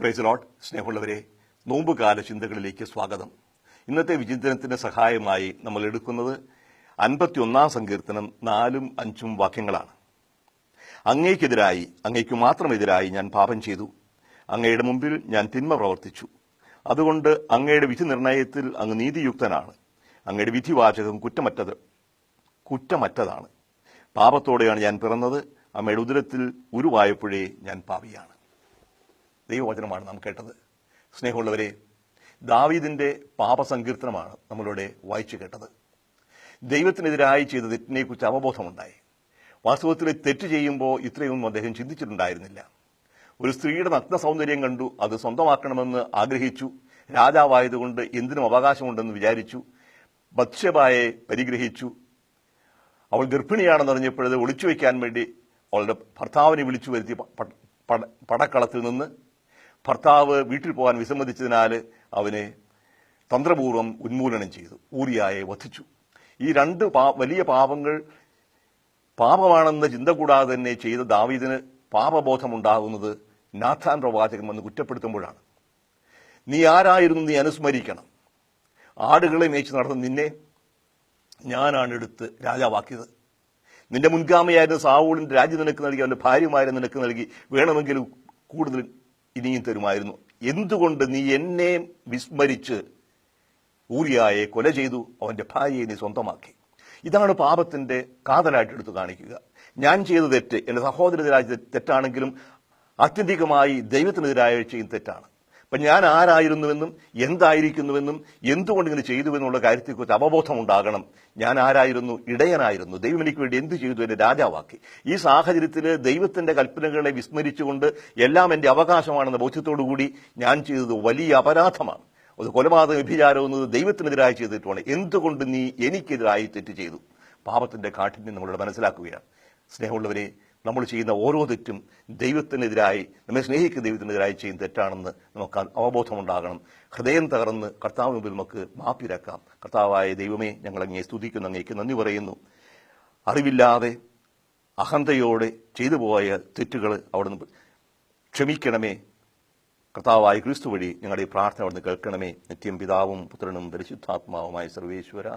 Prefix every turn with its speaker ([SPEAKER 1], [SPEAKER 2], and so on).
[SPEAKER 1] Price ലോട്ട് സ്നേഹമുള്ളവരെ നോമ്പുകാല ചിന്തകളിലേക്ക് സ്വാഗതം. ഇന്നത്തെ വിചിന്തനത്തിന്റെ സഹായമായി നമ്മൾ എടുക്കുന്നത് അൻപത്തിയൊന്നാം സങ്കീർത്തനം നാലും അഞ്ചും വാക്യങ്ങളാണ്. അങ്ങേക്കെതിരായി അങ്ങേക്കു മാത്രം എതിരായി ഞാൻ പാപം ചെയ്തു. അങ്ങയുടെ മുമ്പിൽ ഞാൻ തിന്മ പ്രവർത്തിച്ചു. അതുകൊണ്ട് അങ്ങയുടെ വിധി നിർണയത്തിൽ അങ്ങ് നീതിയുക്തനാണ്. അങ്ങയുടെ വിധിവാചകം കുറ്റമറ്റത് കുറ്റമറ്റതാണ്. പാപത്തോടെയാണ് ഞാൻ പിറന്നത്. അമ്മയുടെ ഉദരത്തിൽ ഉരുവായപ്പോഴേ ഞാൻ പാപിയാണ്. ദൈവവചനമാണ് നാം കേട്ടത്. സ്നേഹമുള്ളവരെ ദാവീദിന്റെ പാപസങ്കീർത്തനമാണ് നമ്മളിവിടെ വായിച്ചു കേട്ടത്. ദൈവത്തിനെതിരായി ചെയ്ത തെറ്റിനെക്കുറിച്ച് അവബോധമുണ്ടായി. വാസ്തവത്തിൽ തെറ്റ് ചെയ്യുമ്പോൾ ഇത്രയൊന്നും അദ്ദേഹം ചിന്തിച്ചിട്ടുണ്ടായിരുന്നില്ല. ഒരു സ്ത്രീയുടെ നഗ്ന സൗന്ദര്യം കണ്ടു അത് സ്വന്തമാക്കണമെന്ന് ആഗ്രഹിച്ചു. രാജാവായതുകൊണ്ട് എന്തിനും അവകാശമുണ്ടെന്ന് വിചാരിച്ചു. ബത്ഷബായെ പരിഗ്രഹിച്ചു. അവൾ ഗർഭിണിയാണെന്ന് അറിഞ്ഞപ്പോഴത് ഒളിച്ചു വയ്ക്കാൻ വേണ്ടി അവളുടെ ഭർത്താവിനെ വിളിച്ചു വരുത്തി പടക്കളത്തിൽ നിന്ന് ഭർത്താവ് വീട്ടിൽ പോകാൻ വിസമ്മതിച്ചതിനാൽ അവനെ തന്ത്രപൂർവം ഉന്മൂലനം ചെയ്തു. ഊറിയായെ വധിച്ചു. ഈ രണ്ട് വലിയ പാപങ്ങൾ പാപമാണെന്ന് ചിന്ത കൂടാതെ തന്നെ ചെയ്ത ദാവീദിന് പാപബോധമുണ്ടാകുന്നത് നാഥാൻ പ്രവാചകൻ വന്ന് കുറ്റപ്പെടുത്തുമ്പോഴാണ്. നീ ആരായിരുന്നു നീ അനുസ്മരിക്കണം. ആടുകളെ മേച്ച് നടന്ന നിന്നെ ഞാനാണ് എടുത്ത് രാജാവാക്കിയത്. നിന്റെ മുൻഗാമിയായിരുന്ന സാവൂളിന്റെ രാജ്യം നിനക്ക് നൽകി അവന്റെ ഭാര്യമാരെ നിനക്ക് നൽകി വേണമെങ്കിൽ കൂടുതൽ ഇനിയും തരുമായിരുന്നു. എന്തുകൊണ്ട് നീ എന്നെ വിസ്മരിച്ച് ഊരിയായെ കൊല ചെയ്തു? അവന്റെ ഭാര്യയെ നീ സ്വന്തമാക്കി. ഇതാണ് പാപത്തിന്റെ കാതലായിട്ട് എടുത്തു കാണിക്കുക. ഞാൻ ചെയ്ത തെറ്റ് എന്റെ സഹോദരനെതിരായ തെറ്റാണെങ്കിലും ആത്യന്തികമായി ദൈവത്തിനെതിരായ ചെയ്യുന്ന തെറ്റാണ്. അപ്പൊ ഞാൻ ആരായിരുന്നുവെന്നും എന്തായിരിക്കുന്നുവെന്നും എന്തുകൊണ്ട് ഇങ്ങനെ ചെയ്തു എന്നുള്ള കാര്യത്തെക്കുറിച്ച് അവബോധം ഉണ്ടാകണം ഞാൻ ആരായിരുന്നു? ഇടയനായിരുന്നു. ദൈവം എനിക്ക് വേണ്ടി എന്ത് ചെയ്തു എന്നെ രാജാവാക്കി. ഈ സാഹചര്യത്തിൽ ദൈവത്തിന്റെ കൽപ്പനകളെ വിസ്മരിച്ചുകൊണ്ട് എല്ലാം എന്റെ അവകാശമാണെന്ന ബോധ്യത്തോടുകൂടി ഞാൻ ചെയ്തത് വലിയ അപരാധമാണ്. അത് കൊലപാതക വ്യഭിചാരം എന്നത് ദൈവത്തിനെതിരായി ചെയ്തിട്ടുമാണ്. എന്തുകൊണ്ട് നീ എനിക്കെതിരായി തെറ്റ് ചെയ്തു? പാപത്തിന്റെ കാഠിന്യം നമ്മളിവിടെ മനസ്സിലാക്കുകയാണ്. സ്നേഹമുള്ളവരെ നമ്മൾ ചെയ്യുന്ന ഓരോ തെറ്റും ദൈവത്തിനെതിരായി നമ്മെ സ്നേഹിക്കുന്ന ദൈവത്തിനെതിരായി ചെയ്യുന്ന തെറ്റാണെന്ന് നമുക്ക് അവബോധമുണ്ടാകണം. ഹൃദയം തകർന്ന് കർത്താവ് മുമ്പിൽ നമുക്ക് മാപ്പിരക്കാം കർത്താവായ ദൈവമേ ഞങ്ങൾ അങ്ങേ സ്തുതിക്കുന്നു അങ്ങേക്ക് നന്ദി പറയുന്നു. അറിവില്ലാതെ അഹന്തയോടെ ചെയ്തു പോയ തെറ്റുകൾ അവിടുന്ന് ക്ഷമിക്കണമേ. കർത്താവായ ക്രിസ്തു വഴി ഞങ്ങളുടെ ഈ പ്രാർത്ഥന അവിടുന്ന് കേൾക്കണമേ. നിത്യം പിതാവും പുത്രനും പരിശുദ്ധാത്മാവുമായ സർവേശ്വര.